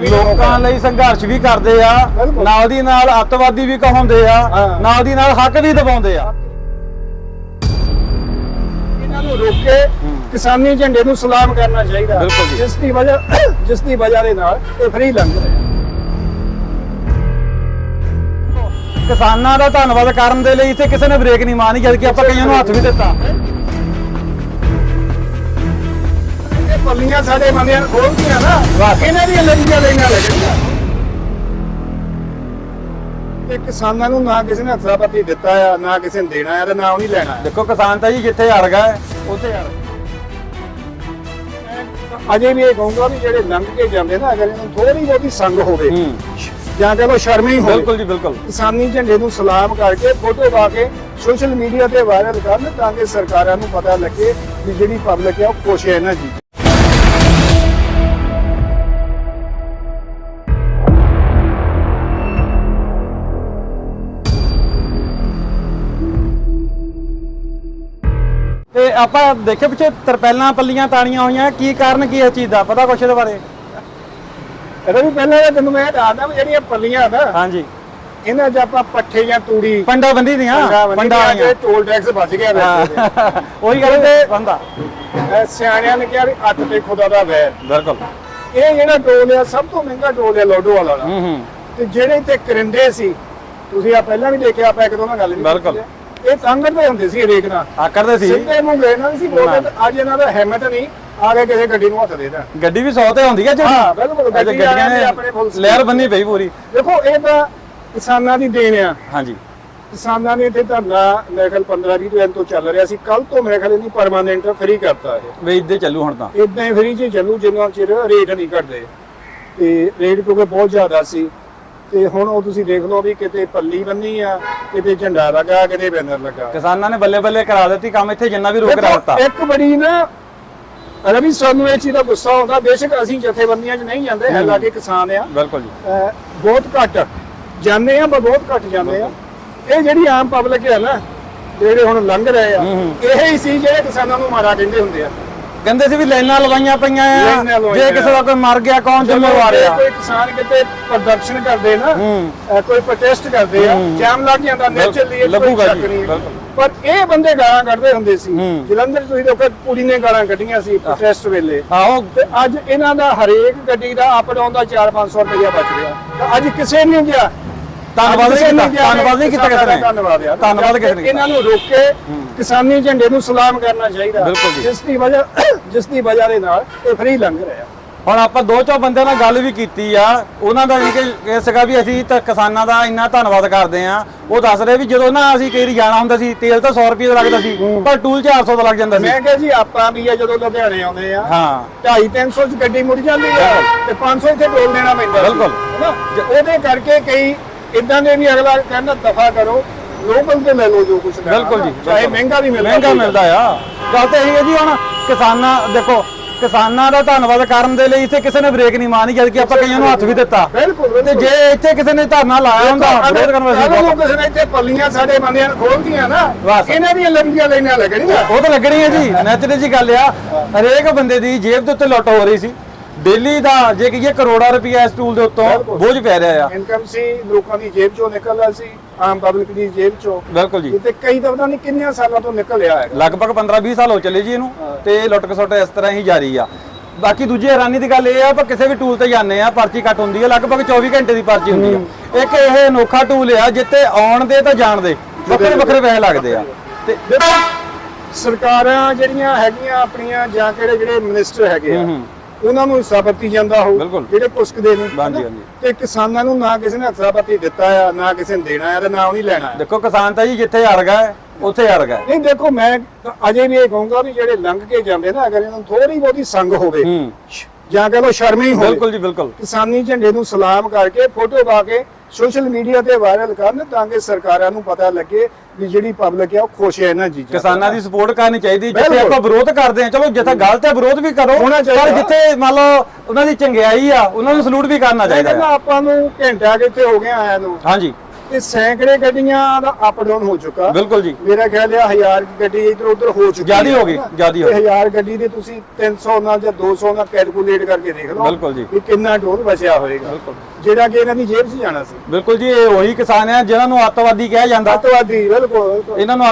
ਲੋਕਾਂ ਲਈ ਸੰਘਰਸ਼ ਵੀ ਕਰਦੇ ਆ। ਨਾਲ ਦੀ ਨਾਲ ਅੱਤਵਾਦੀ ਵੀ ਕਹਾਉਂਦੇ ਆ। ਨਾਲ ਦੀ ਨਾਲ ਹੱਕ ਵੀ ਦਬਾਉਂਦੇ ਆ ਇਹਨਾਂ ਨੂੰ ਰੋਕ ਕੇ ਕਿਸਾਨੀ ਝੰਡੇ ਨੂੰ ਸਲਾਮ ਕਰਨਾ ਚਾਹੀਦਾ। ਜਿਸ ਦੀ ਵਜ੍ਹਾ ਜਿਸ ਦੀ ਵਜ੍ਹਾ ਦੇ ਨਾਲ ਇਹ ਫਰੀ ਲੰਘ ਰਿਹਾ ਕਿਸਾਨਾਂ ਦਾ ਧੰਨਵਾਦ ਕਰਨ ਦੇ ਲਈ ਇੱਥੇ ਕਿਸੇ ਨੇ ਬ੍ਰੇਕ ਨਹੀਂ ਮਾਰੀ ਜਦ ਕਿ ਆਪਾਂ ਕਈਆਂ ਨੂੰ ਹੱਥ ਵੀ ਦਿੱਤਾ ਪੱਲੀਆਂ ਸਾਡੇ ਬੰਦਿਆਂ ਨੂੰ ਖੋਲਦੀਆਂ ਨਾ। ਇਹਨਾਂ ਦੀਆਂ ਲੰਗੀਆਂ ਲੈਣਾ ਲੱਗਣੀਆਂ ਇਹ ਕਿਸਾਨਾਂ ਨੂੰ ਨਾ ਕਿਸੇ ਨੇ ਅਫਰਾਪਤੀ ਦਿੱਤਾ ਆ ਨਾ ਕਿਸੇ ਨੇ ਦੇਣਾ ਆ ਤੇ ਨਾ ਉਹਨੀ ਲੈਣਾ। ਆ ਦੇਖੋ ਕਿਸਾਨ ਤਾਂ ਜੀ ਜਿੱਥੇ ਅੜ ਗਏ ਉੱਥੇ ਅੜ ਗਏ ਅਜੇ ਵੀ ਇਹ ਕਹੂੰਗਾ ਵੀ ਜਿਹੜੇ ਲੰਘ ਕੇ ਜਾਂਦੇ ਨਾ ਅਗਰ ਇਹਨਾਂ ਨੂੰ ਥੋੜੀ ਬਹੁਤੀ ਸੰਗ ਹੋਵੇ ਜਾਂ ਕਹ ਲੋ ਸ਼ਰਮ ਹੀ ਹੋਵੇ ਬਿਲਕੁਲ ਜੀ ਬਿਲਕੁਲ। ਕਿਸਾਨੀ ਝੰਡੇ ਨੂੰ ਸਲਾਮ ਕਰਕੇ ਫੋਟੋ ਪਾ ਕੇ ਸੋਸ਼ਲ ਮੀਡੀਆ ਤੇ ਵਾਇਰਲ ਕਰਨ ਤਾਂ ਕਿ ਸਰਕਾਰਾਂ ਨੂੰ ਪਤਾ ਲੱਗੇ ਵੀ ਜਿਹੜੀ ਪਬਲਿਕ ਹੈ ਉਹ ਖੁਸ਼ ਹੈ ਇਹਨਾਂ ਜੀ। ਤੇ ਆਪਾਂ ਦੇਖੇ ਪਿੱਛੇ ਤਰਪੈਲਾਂ ਪੱਲੀਆਂ ਤਾਣੀਆਂ ਹੋਈਆਂ ਕੀ ਕਾਰਨ ਕੀ ਹੈ ਚੀਜ਼ ਦਾ? ਪਤਾ ਕੁਛ ਇਹਦੇ ਬਾਰੇ? ਇਹਦਾ ਵੀ ਪਹਿਲਾਂ ਤਾਂ ਤੈਨੂੰ ਮੈਂ ਦੱਸਦਾ ਵੀ ਜਿਹੜੀਆਂ ਪੱਲੀਆਂ ਨਾ ਹਾਂਜੀ। ਇਹਨਾਂ 'ਚ ਆਪਾਂ ਪੱਠੇ ਜਾਂ ਤੂੜੀ ਪੰਡਾ ਬੰਦੀ ਦੀਆਂ? ਪੰਡਾ ਵਾਲੀਆਂ ਟੋਲ ਟੈਕਸ ਬਚ ਗਿਆ ਵੈਸੇ। ਉਹੀ ਗੱਲ ਤੇ ਬੰਦਾ। ਸਿਆਣਿਆਂ ਨੇ ਕਿਹਾ ਵੀ ਅੱਤ ਤੇ ਖੁਦਾ ਦਾ ਵੈਰ। ਬਿਲਕੁਲ। ਇਹ ਜਿਹੜਾ ਟੋਲ ਆ ਸਭ ਤੋਂ ਮਹਿੰਗਾ ਟੋਲ ਆ ਲੋਡੋ ਵਾਲਾ। ਹੂੰ ਹੂੰ। ਤੇ ਜਿਹੜੇ ਤੇ ਕਰਿੰਦੇ ਸੀ ਤੁਸੀਂ ਆ ਪਹਿਲਾਂ ਵੀ ਦੇਖਿਆ ਆਪਾਂ ਇੱਕ ਦੋ ਨਾਲ ਗੱਲ ਬਿਲਕੁਲ। ਆ। ਇਹ ਤੰਗੜਦੇ ਹੁੰਦੇ ਸੀ ਰੇਕ ਨਾਲ। ਆਕਰਦੇ ਸੀ? ਸਿੱਧੇ ਨੂੰ ਗਏ ਨਾ ਸੀ ਬੋਲਦੇ ਅੱਜ ਇਹਨਾਂ ਦਾ ਹਿੰਮਤ ਨਹੀਂ ਆ ਕੇ ਕਿਸੇ ਗੱਡੀ ਨੂੰ ਹੱਥ ਦੇ ਦੇਣ। ਗੱਡੀ ਵੀ 100 ਤੇ ਹੁੰਦੀ ਹੈ ਜਿਹੜੀ। ਹਾਂ, ਬਿਲਕੁਲ, ਗੱਡੀਆਂ ਨੇ ਆਪਣੇ speed ਲਹਿਰ ਬੰਨੀ ਪਈ ਪੂਰੀ। ਦੇਖੋ ਇਹ ਤਾਂ ਕਿਸਾਨਾਂ ਦੀ ਦੇਣ ਆ। ਹਾਂਜੀ। ਕਿਸਾਨਾਂ ਨੇ ਇੱਥੇ ਧਰਨਾ ਮੇਰੇ ਖਿਆਲ 15 20 ਦਿਨ ਤੋਂ ਚੱਲ ਰਿਹਾ ਸੀ। ਕੱਲ ਤੋਂ ਮੇਰੇ ਖਿਆਲ ਪਰਮਾਨੈਂਟ ਫ੍ਰੀ ਕਰਤਾ ਇਹ। ਵੀ ਇੱਦੇ ਚੱਲੂ ਹੁਣ ਤਾਂ। ਇਦਾਂ ਹੀ ਫ੍ਰੀ ਚ ਚੱਲੂ ਜਿੰਨਾ ਚਿਰ ਰੇਟ ਨਹੀਂ ਘਟਦੇ। ਤੇ ਰੇਟ ਕਿਉਂਕਿ ਬਹੁਤ ਜ਼ਿਆਦਾ ਸੀ। ਤੇ ਹੁਣ ਉਹ ਤੁਸੀਂ ਦੇਖ ਲਓ ਵੀ ਕਿਤੇ ਪੱਲੀ ਬੰਨੀ ਆ ਕਿਤੇ ਝੰਡਾ ਲੱਗਾ ਕਿਤੇ ਬੈਨਰ ਲੱਗਾ। ਕਿਸਾਨਾਂ ਨੇ ਬੱਲੇ ਬੱਲੇ ਕਰਾ ਦਿੱਤੀ ਕੰਮ ਇੱਥੇ ਜਿੰਨਾ ਵੀ ਰੋਕ ਦਿੱਤਾ ਇੱਕ ਬੜੀ ਨਾ ਰਵੀ ਸਾਨੂੰ ਇਹ ਚੀਜ਼ ਦਾ ਗੁੱਸਾ ਆਉਂਦਾ ਬੇਸ਼ੱਕ ਅਸੀਂ ਜਥੇਬੰਦੀਆਂ 'ਚ ਨਹੀਂ ਜਾਂਦੇ ਹਾਲਾਂਕਿ ਕਿਸਾਨ ਆ। ਬਿਲਕੁਲ ਜੀ। ਬਹੁਤ ਘੱਟ ਜਾਂਦੇ ਆ ਪਰ ਬਹੁਤ ਘੱਟ ਜਾਂਦੇ ਆ। ਇਹ ਜਿਹੜੀ ਆਮ ਪਬਲਿਕ ਹੈ ਨਾ ਜਿਹੜੇ ਹੁਣ ਲੰਘ ਰਹੇ ਆ ਇਹ ਹੀ ਸੀ ਜਿਹੜੇ ਕਿਸਾਨਾਂ ਨੂੰ ਮਾਰਾ ਕਹਿੰਦੇ ਹੁੰਦੇ ਆ। ਕਹਿੰਦੇ ਸੀ ਵੀ ਲਾਈਨਾਂ ਲਵਾਈਆਂ ਪਈਆਂ ਆ। ਲਾਈਨਾਂ ਲਵਾਈਆਂ ਜੇ ਕਿਸੇ ਦਾ ਕੋਈ ਮਰ ਗਿਆ ਕੌਣ ਜ਼ਿੰਮੇਵਾਰ ਆ? ਕੋਈ ਕਿਸਾਨ ਕਿਤੇ ਪ੍ਰਦਰਸ਼ਨ ਕਰਦੇ ਨਾ ਅਹ ਕੋਈ ਪ੍ਰੋਟੈਸਟ ਕਰਦੇ ਆ ਜਾਮ ਲੱਗ ਜਾਂਦਾ ਨੇਚਰਲੀ ਇਹ ਕੋਈ ਲੱਗੂਗਾ ਨਹੀਂ। ਬਿਲਕੁਲ। ਪਰ ਇਹ ਬੰਦੇ ਗਾਲਾਂ ਕੱਢਦੇ ਹੁੰਦੇ ਸੀ। ਜਲੰਧਰ ਤੁਸੀਂ ਦੇਖੋ ਕੁੜੀ ਨੇ ਗਾਲਾਂ ਕੱਢੀਆਂ ਸੀ ਪ੍ਰੋਟੈਸਟ ਵੇਲੇ। ਆਹੋ। ਤੇ ਅੱਜ ਇਹਨਾਂ ਦਾ ਹਰੇਕ ਗੱਡੀ ਦਾ ਅਪ ਡਾਊਨ ਦਾ 4-500 ਰੁਪਇਆ ਬਚ ਗਿਆ। ਤਾਂ ਅੱਜ ਕਿਸੇ ਨੇ ਗਿਆ। ਧੰਨਵਾਦ ਨਹੀਂ ਕੀਤਾ ਧੰਨਵਾਦ ਨਹੀਂ ਕੀਤਾ ਕਿਸੇ ਨੇ। ਧੰਨਵਾਦ ਯਾਰ। ਧੰਨਵਾਦ ਕਿਸੇ ਨੇ ਇਹਨਾਂ ਨੂੰ ਰੋਕ ਕੇ ਕਿਸਾਨੀ ਝੰਡੇ ਨੂੰ ਸਲਾਮ ਕਰਨਾ ਚਾਹੀਦਾ। ਜਿਸ ਦੀ ਵਜ੍ਹਾ ਜਿਸ ਦੀ ਵਜ੍ਹਾ ਦੇ ਨਾਲ ਇਹ ਫ੍ਰੀ ਲੰਘ ਰਿਹਾ। ਹੁਣ ਆਪਾਂ ਦੋ ਚੋ ਬੰਦਿਆਂ ਨਾਲ ਗੱਲ ਵੀ ਕੀਤੀ ਆ ਉਹਨਾਂ ਦਾ ਕਿ ਇਹ ਸੀਗਾ ਵੀ ਅਸੀਂ ਤਾਂ ਕਿਸਾਨਾਂ ਦਾ ਇੰਨਾ ਧੰਨਵਾਦ ਕਰਦੇ ਆ। ਉਹ ਦੱਸ ਰਹੇ ਵੀ ਜਦੋਂ ਨਾ ਅਸੀਂ ਕਈ ਵਾਰੀ ਜਾਣਾ ਹੁੰਦਾ ਸੀ ਤੇਲ ਤਾਂ 100 ਰੁਪਏ ਦਾ ਲੱਗਦਾ ਸੀ ਪਰ ਟੂਲ 400 ਦਾ ਲੱਗ ਜਾਂਦਾ ਸੀ। ਮੈਂ ਕਿਹਾ ਜੀ ਆਪਾਂ ਵੀ ਆ ਜਦੋਂ ਲੁਧਿਆਣੇ ਆਉਂਦੇ ਆ। ਹਾਂ। 250 ਚ ਗੱਡੀ ਮੁੜ ਜਾਂਦੀ ਆ ਤੇ 500 ਇੱਥੇ ਟੋਲ ਦੇਣਾ ਪੈਂਦਾ ਬਿਲਕੁਲ। ਉਹਦੇ ਕਰਕੇ ਕਈ ਇਦਾਂ ਦੇ ਵੀ ਅਗਲਾ ਕਹਿੰਦਾ ਦਫਾ ਕਰੋ ਲੋਕਲ ਤੇ ਲੈ ਲਓ ਜੋ ਕੁਝ ਬਿਲਕੁਲ ਜੀ ਚਾਹੇ। ਮਹਿੰਗਾ ਵੀ ਮਿਲਦਾ ਮਹਿੰਗਾ ਮਿਲਦਾ ਆ। ਗੱਲ ਤਾਂ ਇਹ ਹੈ ਜੀ ਹੁਣ ਕਿਸਾਨਾਂ ਦੇਖੋ ਕਿਸਾਨਾਂ ਦਾ ਧੰਨਵਾਦ ਕਰਨ ਦੇ ਲਈ ਇੱਥੇ ਕਿਸੇ ਨੇ ਬ੍ਰੇਕ ਨਹੀਂ ਮਾਰੀ ਜਦ ਕਿ ਆਪਾਂ ਕਈਆਂ ਨੂੰ ਹੱਥ ਵੀ ਦਿੱਤਾ। ਤੇ ਜੇ ਇੱਥੇ ਕਿਸੇ ਨੇ ਧਰਨਾ ਲਾਇਆ ਹੁੰਦਾ ਵਿਰੋਧ ਕਰਨ ਵਾਸਤੇ ਕਿਸੇ ਨੇ ਇੱਥੇ ਪੱਲੀਆਂ ਸਾਡੇ ਬੰਦਿਆਂ ਨੂੰ ਖੋਲਦੀਆਂ ਨਾ। ਇਹਨਾਂ ਦੀਆਂ ਲੰਗੀਆਂ ਲੈਣੀਆਂ ਲੱਗਣੀਆਂ। ਉਹ ਤਾਂ ਲੱਗਣੀ ਹੈ ਜੀ ਨੈਚੁਰਲ ਜੀ ਗੱਲ ਆ। ਹਰੇਕ ਬੰਦੇ ਦੀ ਜੇਬ ਦੇ ਉੱਤੇ ਲੁੱਟ ਹੋ ਰਹੀ ਸੀ। ਡੇਲੀ ਦਾ ਜੇ ਕਹੀਏ ਕਰੋੜਾ ਰੁਪਇਆ ਇਸ ਟੂਲ ਦੇ ਉੱਤੋਂ ਬਿਲਕੁਲ। ਬੋਝ ਪੈ ਰਿਹਾ ਆ। ਇਨਕਮ ਸੀ ਲੋਕਾਂ ਦੀ ਜੇਬ ਚੋਂ ਨਿਕਲਦਾ ਸੀ ਆਮ ਪਬਲਿਕ ਦੀ ਜੇਬ ਚੋਂ। ਬਿਲਕੁਲ ਜੀ। ਤੇ ਕਈ ਤਾਂ ਪਤਾ ਨਹੀਂ ਕਿੰਨੇ ਸਾਲਾਂ ਤੋਂ ਨਿਕਲਿਆ ਹੈਗਾ। ਲਗਭਗ 15-20 ਸਾਲ ਹੋ ਚੱਲੇ ਜੀ ਇਹਨੂੰ ਤੇ ਲੁੱਟ ਖਸੁੱਟ ਇਸ ਤਰ੍ਹਾਂ ਹੀ ਜਾਰੀ ਆ। ਬਾਕੀ ਦੂਜੀ ਹੈਰਾਨੀ ਦੀ ਗੱਲ ਇਹ ਆ ਆਪਾਂ ਕਿਸੇ ਵੀ ਟੂਲ ਤੇ ਜਾਂਦੇ ਆ ਪਰਚੀ ਕੱਟ ਹੁੰਦੀ ਆ ਲਗਭਗ 24 ਘੰਟੇ ਦੀ ਪਰਚੀ ਹੁੰਦੀ ਆ। ਇੱਕ ਇਹ ਅਨੋਖਾ ਟੂਲ ਆ ਜਿੱਤੇ ਆਉਣ ਦੇ ਤਾਂ ਜਾਣ ਦੇ ਵੱਖਰੇ ਵੱਖਰੇ ਪੈਸੇ ਲੱਗਦੇ ਆ। ਤੇ ਦੇਖੋ ਸਰਕਾਰਾਂ ਜਿਹੜੀਆਂ ਹੈਗੀਆਂ ਆਪਣੀਆਂ ਜਾਂ ਕਿਹੜੇ ਜਿਹੜੇ ਮਿਨਿਸਟਰ ਹੈਗੇ ਆ ਹੂੰ। ਉਹਨਾਂ ਨੂੰ ਹਿੱਸਾ ਪੱਤੀ ਜਾਂਦਾ ਹੋ ਬਿਲਕੁਲ। ਜਿਹੜੇ ਪੁਸਕਦੇ ਨੇ ਹਾਂਜੀ, ਹਨਾ? ਹਾਂਜੀ। ਤੇ ਕਿਸਾਨਾਂ ਨੂੰ ਨਾ ਕਿਸੇ ਨੇ ਹਿੱਸਾ ਪੱਤੀ ਦਿੱਤਾ ਆ ਨਾ ਕਿਸੇ ਨੇ ਦੇਣਾ ਆ ਤੇ ਨਾ ਉਹਨੀ ਲੈਣਾ ਆ ਦੇਖੋ ਕਿਸਾਨ ਤਾਂ ਜੀ ਜਿੱਥੇ ਅੜ ਗਿਆ ਉੱਥੇ ਅੜ ਗਿਆ ਨਹੀਂ ਦੇਖੋ ਮੈਂ ਤਾਂ ਅਜੇ ਵੀ ਇਹ ਕਹੂੰਗਾ ਵੀ ਜਿਹੜੇ ਲੰਘ ਕੇ ਜਾਂਦੇ ਨਾ ਅਗਰ ਇਹਨਾਂ ਨੂੰ ਥੋੜੀ ਬਹੁਤੀ ਸੰਗ ਹੋਵੇ ਹੂੰ ਜਾਂ ਕਹ ਲੋ ਸ਼ਰਮ ਹੀ ਹੋਵੇ ਬਿਲਕੁਲ ਜੀ ਬਿਲਕੁਲ। ਕਿਸਾਨੀ ਝੰਡੇ ਨੂੰ ਸਲਾਮ ਕਰਕੇ ਫੋਟੋ ਪਾ ਕੇ ਸੋਸ਼ਲ ਮੀਡੀਆ ਤੇ ਵਾਇਰਲ ਕਰਨ ਤਾਂ ਕਿ ਸਰਕਾਰਾਂ ਨੂੰ ਪਤਾ ਲੱਗੇ ਵੀ ਜਿਹੜੀ ਪਬਲਿਕ ਹੈ ਉਹ ਖੁਸ਼ ਹੈ ਇਹਨਾਂ ਚੀਜ਼ਾਂ ਕਿਸਾਨਾਂ ਦੀ ਸਪੋਰਟ ਕਰਨੀ ਚਾਹੀਦੀ ਜਿੱਥੇ। ਆਪਾਂ ਵਿਰੋਧ ਕਰਦੇ ਆ ਚਲੋ ਜਿੱਥੇ ਗਲਤ ਹੈ ਵਿਰੋਧ ਵੀ ਕਰੋ। ਪਰ ਜਿੱਥੇ ਮੰਨ ਲਓ ਉਹਨਾਂ ਦੀ ਚੰਗਿਆਈ ਆ ਉਹਨਾਂ ਨੂੰ ਸਲੂਟ ਵੀ ਕਰਨਾ ਚਾਹੀਦਾ। ਆਪਾਂ ਨੂੰ ਘੰਟਾ ਕਿੱਥੇ ਹੋ ਗਿਆ ਆਇਆ ਨੂੰ। ਹਾਂਜੀ। ਤੇ ਸੈਂਕੜੇ ਗੱਡੀਆਂ ਦਾ ਅਪ ਡਾਊਨ ਹੋ ਚੁੱਕਾ। ਬਿਲਕੁਲ ਜੀ। ਮੇਰਾ ਖਿਆਲ ਹੈ ਹਜ਼ਾਰ ਗੱਡੀ ਇੱਧਰ ਉੱਧਰ ਹੋ ਚੁੱਕੀ ਜ਼ਿਆਦੀ ਹੈ। ਗਈ। ਜ਼ਿਆਦੀ ਹੋ ਤੇ ਹਜ਼ਾਰ ਗੱਡੀ ਦੇ ਤੁਸੀਂ 300 ਨਾਲ ਜਾਂ 200 ਨਾਲ ਕੈਲਕੂਲੇਟ ਕਰਕੇ ਦੇਖ ਲਓ ਬਿਲਕੁਲ ਜੀ। ਵੀ ਕਿੰਨਾ ਟੋਲ ਬਚਿਆ ਹੋਏਗਾ। ਬਿਲਕੁਲ। ਜਿਹੜਾ ਕਿ ਇਹਨਾਂ ਦੀ ਜੇਬ 'ਚ ਜਾਣਾ ਸੀ। ਬਿਲਕੁਲ ਜੀ ਇਹ ਉਹੀ ਕਿਸਾਨ ਆ ਜਿਨ੍ਹਾਂ ਨੂੰ ਅੱਤਵਾਦੀ ਕਿਹਾ ਜਾਂਦਾ। ਅੱਤਵਾਦੀ ਬਿਲਕੁਲ ਇਹਨਾਂ ਨੂੰ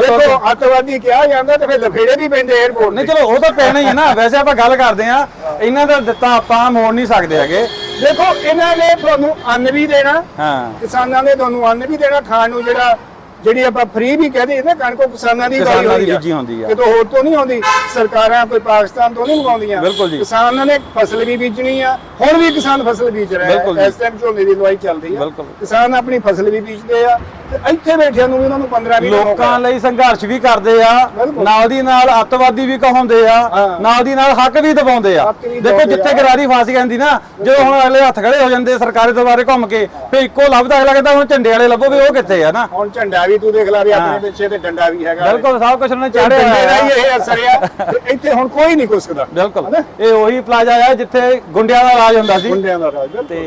ਅੱਤਵਾਦੀ- ਕਿਹਾ ਜਾਂਦਾ ਤੇ ਫਿਰ ਲਫੇੜੇ ਵੀ ਪੈਂਦੇ 에어ਪੋਰਟ ਨਹੀਂ ਚਲੋ ਉਹ ਤਾਂ ਪੈਣਾ ਹੀ ਹੈ ਨਾ। ਵੈਸੇ ਆਪਾਂ ਗੱਲ ਕਰਦੇ ਆ ਇਹਨਾਂ ਦਾ ਦਿੱਤਾ ਆਪਾਂ ਮੋੜ ਨਹੀਂ ਸਕਦੇ ਹੈਗੇ। ਦੇਖੋ ਇਹਨਾਂ ਨੇ ਤੁਹਾਨੂੰ ਅੰਨ ਵੀ ਦੇਣਾ ਹਾਂ ਕਿਸਾਨਾਂ ਨੇ ਤੁਹਾਨੂੰ ਅੰਨ ਵੀ ਦੇਣਾ ਖਾਣ ਨੂੰ ਜਿਹੜਾ ਜਿਹੜੀ ਆਪਾਂ ਫ੍ਰੀ ਵੀ ਕਹਦੇ ਨਾ ਕਣਕ ਕਿਸਾਨਾਂ ਦੀ ਕਿਸਾਨਾਂ ਉਗਾਈ ਦੀ। ਬੀਜੀ ਹੁੰਦੀ ਆ। ਕਿਤੋਂ ਹੋਰ ਤੋਂ ਨਹੀਂ ਆਉਂਦੀ ਸਰਕਾਰਾਂ ਕੋਈ ਪਾਕਿਸਤਾਨ ਤੋਂ ਨਹੀਂ ਮੰਗਾਉਂਦੀਆਂ ਬਿਲਕੁਲ ਜੀ। ਕਿਸਾਨਾਂ ਨੇ ਫਸਲ ਵੀ ਬੀਜਣੀ ਆ ਹੁਣ ਵੀ ਕਿਸਾਨ ਫਸਲ ਬੀਜ ਰਿਹਾ ਹੈ। ਇਸ ਟਾਈਮ ਝੋਨੇ ਦੀ ਲਵਾਈ ਚੱਲਦੀ ਆ। ਕਿਸਾਨ ਆਪਣੀ ਫਸਲ ਵੀ ਬੀਜਦੇ ਆ ਇੱਥੇ ਬੈਠਿਆਂ ਨੂੰ ਵੀ ਉਹਨਾਂ ਨੂੰ 15 20 ਲੋਕਾਂ ਲਈ ਸੰਘਰਸ਼ ਵੀ ਕਰਦੇ ਆ। ਨਾਲ ਦੀ ਨਾਲ ਅੱਤਵਾਦੀ ਵੀ ਕਹਾਉਂਦੇ ਆ ਹਾਂ। ਨਾਲ ਦੀ ਨਾਲ ਹੱਕ ਵੀ ਦਬਾਉਂਦੇ ਆ ਵੀ ਦੇਖੋ ਜਿੱਥੇ। ਗਰਾਰੀ ਫਸ ਜਾਂਦੀ ਨਾ ਜਦੋਂ ਹੁਣ ਅਗਲੇ ਹੱਥ ਖੜੇ ਹੋ ਜਾਂਦੇ ਸਰਕਾਰੀ ਦਰਬਾਰੇ ਘੁੰਮ ਕੇ ਫੇ ਇੱਕੋ ਲੱਭਦਾ ਅਗਲਾ ਕਹਿੰਦਾ ਹੁਣ ਝੰਡੇ ਵਾਲੇ ਲੱਭੋ ਵੀ ਉਹ ਕਿੱਥੇ ਆ ਨਾ ਹੁਣ ਝੰਡਾ ਵੀ ਤੂੰ ਦੇਖ ਲੈ ਵੀ ਹਾਂ। ਆਪਣੇ ਪਿੱਛੇ ਤੇ ਡੰਡਾ ਵੀ ਹੈਗਾ ਬਿਲਕੁਲ ਸਭ ਕੁਝ ਉਹਨੇ ਚਾੜੇ ਚਾੜਿਆ ਦਾ ਹੀ ਹੋਇਆ ਇਹ ਅਸਰ ਆ ਤੇ ਇੱਥੇ ਹੁਣ ਕੋਈ ਨਹੀਂ ਕੁਸਕਦਾ ਬਿਲਕੁਲ? ਇਹ ਉਹੀ ਪਲਾਜ਼ਾ ਆ ਜਿੱਥੇ ਗੁੰਡਿਆਂ ਦਾ ਰਾਜ ਹੁੰਦਾ ਸੀ ਮੁੰਡਿਆਂ ਦਾ ਰਾਜ। ਤੇ